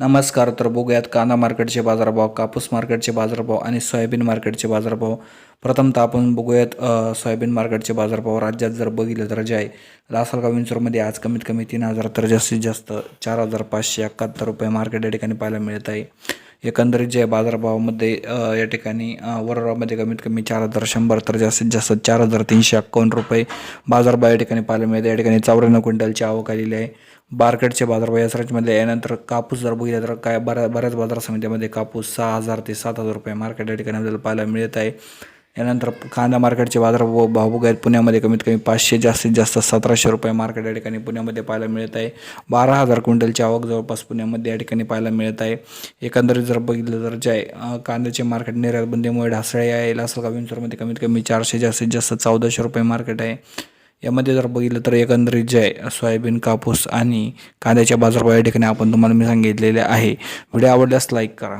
नमस्कार तर बघूयात कांदा मार्केटचे बाजारभाव कापूस मार्केटचे बाजारभाव आणि सोयाबीन मार्केटचे बाजारभाव. प्रथमतः आपण बघूयात सोयाबीन मार्केटचे बाजारभाव. राज्यात जर बघितलं तर जे आहे लासलगाव विंचूरमध्ये आज कमीत कमी तीन हजार तर जास्तीत जास्त चार हजार पाचशे एकाहत्तर रुपये मार्केट या ठिकाणी पाहायला मिळत आहे. एकंदरीत जे बाजारभावामध्ये या ठिकाणी वरोरामध्ये कमीत कमी चार हजार शंभर तर जास्तीत जास्त चार हजार तीनशे एक्कावन्न रुपये बाजारभाव या ठिकाणी पाहायला मिळते या ठिकाणी चौऱ्याण्णव क्विंटलची आवक आलेली आहे. मार्केटचे बाजारभाव या सराजमध्ये यानंतर कापूस जर बघितलं तर काय बऱ्या बऱ्याच बाजार समित्यामध्ये कापूस सहा हजार ते सात हजार रुपये मार्केट या ठिकाणी आपल्याला पाहायला मिळत आहे. यानंतर कांदा मार्केटचे बाजार भाव बघायत पुण्यामध्ये कमीत कमी पाचशे जास्तीत जास्त सतराशे रुपये मार्केट या ठिकाणी पुण्यामध्ये पाहायला मिळत आहे. बारा हजार क्विंटलची आवक जवळपास पुण्यामध्ये या ठिकाणी पाहायला मिळत आहे. एकंदरीत जर बघितलं तर जे कांद्याचे मार्केट निर्यातबंदीमुळे ढासळे आहे. लासलगाव विंचूरमध्ये कमीत कमी चारशे जास्तीत जास्त चौदाशे रुपये मार्केट आहे. यामध्ये जर बघितलं तर एकंदरीत जे आहे सोयाबीन कापूस आणि कांद्याच्या बाजारभाव या ठिकाणी आपण तुम्हाला मी सांगितलेले आहे. व्हिडिओ आवडल्यास लाईक करा.